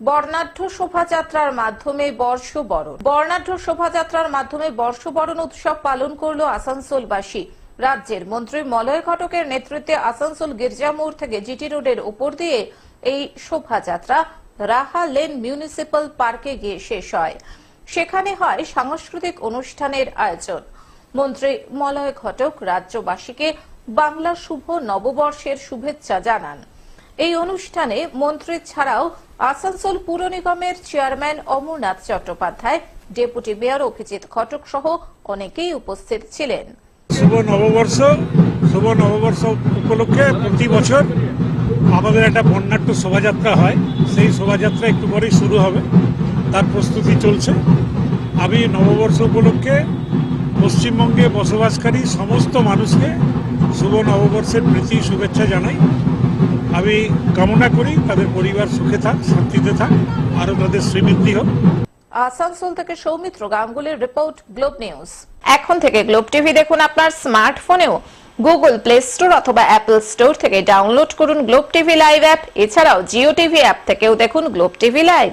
বর্ণাঢ্য শোভাযাত্রার মাধ্যমে বর্ষবরণ। বর্ণাঢ্য শোভাযাত্রার মাধ্যমে বর্ষবরণ উৎসব পালন করল আসানসোলবাসী। রাজ্যের মন্ত্রী মলয় ঘটকের নেতৃত্বে আসানসোল গির্জা মোড় থেকে জিটি রোডের উপর দিয়ে এই শোভাযাত্রা রাহা লেন মিউনিসিপাল পার্কে গিয়ে শেষ হয়। সেখানে হয় সাংস্কৃতিক অনুষ্ঠানের আয়োজন। মন্ত্রী মলয় ঘটক রাজ্যবাসীকে বাংলা শুভ নববর্ষের শুভেচ্ছা জানান। এই অনুষ্ঠানে মন্ত্রী ছাড়াও আসানসোল পুর নিগমের chairman Amarnath Chattopadhyay, deputy mayor Abhijit Ghatak সহ অনেকেই উপস্থিত ছিলেন। শুভ নববর্ষ শুভ নববর্ষ উপলক্ষে প্রতি বছর আমাদের একটা বর্ণাঢ্য শোভাযাত্রা হয়। সেই শোভাযাত্রা একটু পরেই শুরু হবে, তার প্রস্তুতি চলছে। আমি নববর্ষ উপলক্ষে পশ্চিমবঙ্গে বসবাসকারী সমস্ত মানুষকে শুভ নববর্ষের প্রীতি শুভেচ্ছা জানাই। আমি কামনা করি তাদের পরিবার সুখে থাক শান্তিতে থাক আরও তাদের শ্রীবৃদ্ধি হোক। আসানসোল থেকে সৌমিত্র গাঙ্গুলির রিপোর্ট গ্লোব নিউজ। এখন থেকে গ্লোব টিভি দেখুন আপনার স্মার্টফোনেও। গুগল প্লে স্টোর অথবা অ্যাপল স্টোর থেকে ডাউনলোড করুন গ্লোব টিভি লাইভ অ্যাপ। এছাড়াও জিও টিভি অ্যাপ থেকেও দেখুন গ্লোব টিভি লাইভ।